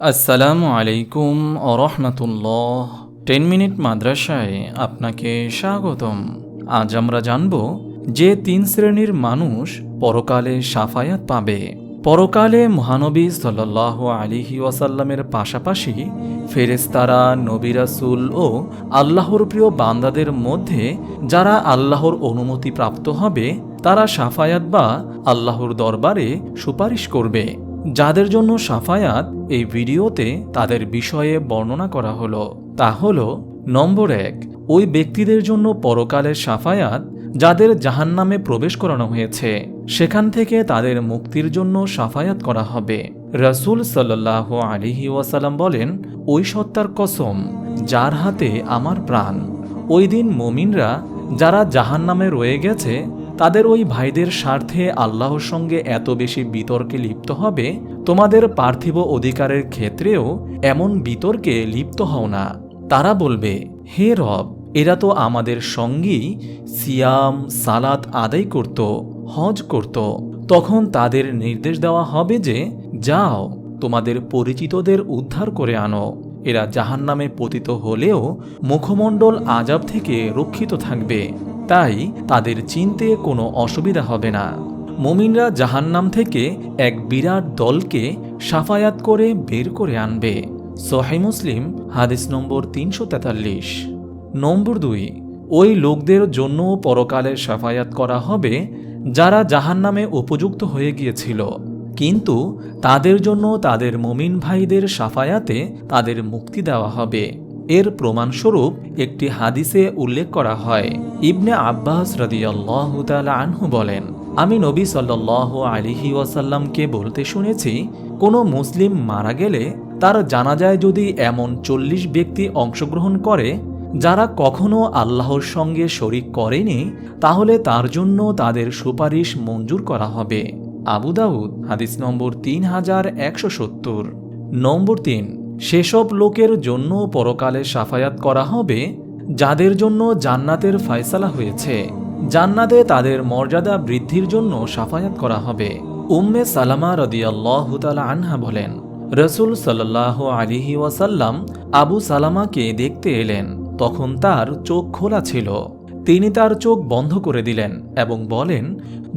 আসসালামু আলাইকুম রহমতুল্লাহ। Ten minute মাদ্রাসায় আপনাকে স্বাগতম। আজ আমরা জানব যে তিন শ্রেণির মানুষ পরকালে সাফায়াত পাবে। পরকালে মহানবী সাল্লাহ আলিহি ওয়াসাল্লামের পাশাপাশি ফেরেস্তারা নবী রাসূল ও আল্লাহর প্রিয় বান্দাদের মধ্যে যারা আল্লাহর অনুমতি প্রাপ্ত হবে, তারা সাফায়াত বা আল্লাহর দরবারে সুপারিশ করবে। যাদের জন্য সাফায়াত এই ভিডিওতে তাদের বিষয়ে বর্ণনা করা হলো, তা হল, নম্বর এক, ওই ব্যক্তিদের জন্য পরকালের সাফায়াত যাদের জাহান্নামে প্রবেশ করানো হয়েছে, সেখান থেকে তাদের মুক্তির জন্য সাফায়াত করা হবে। রাসূল সাল্লাহ আলিহি ওয়াসাল্লাম বলেন, ওই সত্তার কসম, যার হাতে আমার প্রাণ। ওই দিন মমিনরা যারা জাহান্নামে রয়ে গেছে তাদের ওই ভাইদের স্বার্থে আল্লাহর সঙ্গে এত বেশি বিতর্কে লিপ্ত হবে, তোমাদের পার্থিব অধিকারের ক্ষেত্রেও এমন বিতর্কে লিপ্ত হও না। তারা বলবে, হে রব, এরা তো আমাদের সঙ্গী সিয়াম, সালাত আদায় করত, হজ করত। তখন তাদের নির্দেশ দেওয়া হবে যে, যাও, তোমাদের পরিচিতদের উদ্ধার করে আনো। এরা জাহান্নামে পতিত হলেও মুখমণ্ডল আজাব থেকে রক্ষিত থাকবে। তাই তাদের চিনতে কোনো অসুবিধা হবে না। মুমিনরা জাহান্নাম থেকে এক বিরাট দলকে সাফায়াত করে বের করে আনবে। সোহাই মুসলিম, হাদিস নম্বর তিনশো তেতাল্লিশ। নম্বর দুই, ওই লোকদের জন্য পরকালে সাফায়াত করা হবে যারা জাহান্নামে উপযুক্ত হয়ে গিয়েছিল। কিন্তু তাদের জন্য তাদের মুমিন ভাইদের সাফায়াতে তাদের মুক্তি দেওয়া হবে। এর প্রমাণস্বরূপ একটি হাদিসে উল্লেখ করা হয়। ইবনে আব্বাস রদিয়াল্লাহ আনহু বলেন, আমি নবী সাল্লাল্লাহু আলিহি ওয়াসাল্লামকে বলতে শুনেছি, কোনো মুসলিম মারা গেলে তার জানাজায় যদি এমন চল্লিশ ব্যক্তি অংশগ্রহণ করে, যারা কখনো আল্লাহর সঙ্গে শরিক করেনি, তাহলে তার জন্য তাদের সুপারিশ মঞ্জুর করা হবে। আবু দাউদ, হাদিস নম্বর তিন হাজার একশো সত্তর। নম্বর তিন সেসব লোকের জন্য পরকালে সাফায়াত করা হবে, যাদের জন্য জান্নাতের ফয়সালা হয়েছে। জান্নাতে তাদের মর্যাদা বৃদ্ধির জন্য সাফায়াত করা হবে। উম্মে সালামা রদিয়াল্লাহ তালা আনহা বলেন, রসুল সাল্লাহ আলিহি ওয়াসাল্লাম আবু সালামাকে দেখতে এলেন। তখন তার চোখ খোলা ছিল। তিনি তার চোখ বন্ধ করে দিলেন এবং বলেন,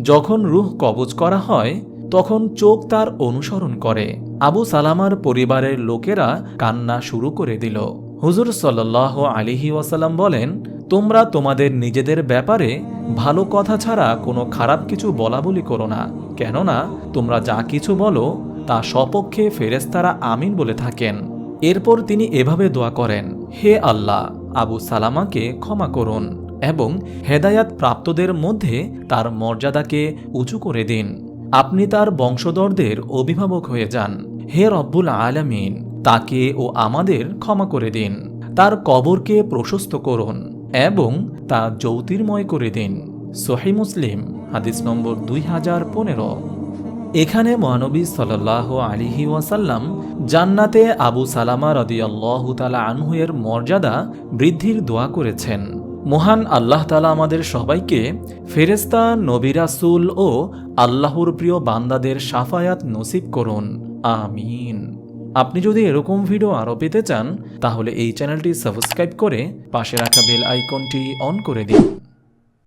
যখন রুহ কবজ করা হয় তখন চোখ তার অনুসরণ করে। আবু সালামার পরিবারের লোকেরা কান্না শুরু করে দিল। হুজুর সাল্লাহ আলিহি ওয়াসাল্লাম বলেন, তোমরা তোমাদের নিজেদের ব্যাপারে ভালো কথা ছাড়া কোনো খারাপ কিছু বলা বলি করো না। কেননা, তোমরা যা কিছু বলো, তা সপক্ষে ফেরেস্তারা আমিন বলে থাকেন। এরপর তিনি এভাবে দোয়া করেন, হে আল্লাহ, আবু সালামাকে ক্ষমা করুন এবং হেদায়াত প্রাপ্তদের মধ্যে তার মর্যাদাকে উঁচু করে দিন। আপনি তার বংশধরদের অভিভাবক হয়ে যান। হে রব্বুল আলামিন, তাকে ও আমাদের ক্ষমা করে দিন। তার কবরকে প্রশস্ত করুন এবং তা জ্যোতির্ময় করে দিন। সোহি মুসলিম, হাদিস নম্বর দুই হাজার পনেরো। এখানে মহানবী সাল্লাহ আলিহি ওয়াসাল্লাম জান্নাতে আবু সালামা রদিয়াল্লাহ তালা আনহুয়ের মর্যাদা বৃদ্ধির দোয়া করেছেন। মহান আল্লাহ তালা আমাদের সবাইকে ফেরেস্তা নবিরাসুল ও আল্লাহর প্রিয় বান্দাদের সাফায়াত নসিব করুন। আমিন। আপনি যদি এরকম ভিডিও আরও পেতে চান, তাহলে এই চ্যানেলটি সাবস্ক্রাইব করে পাশে রাখা বেল আইকনটি অন করে দিন।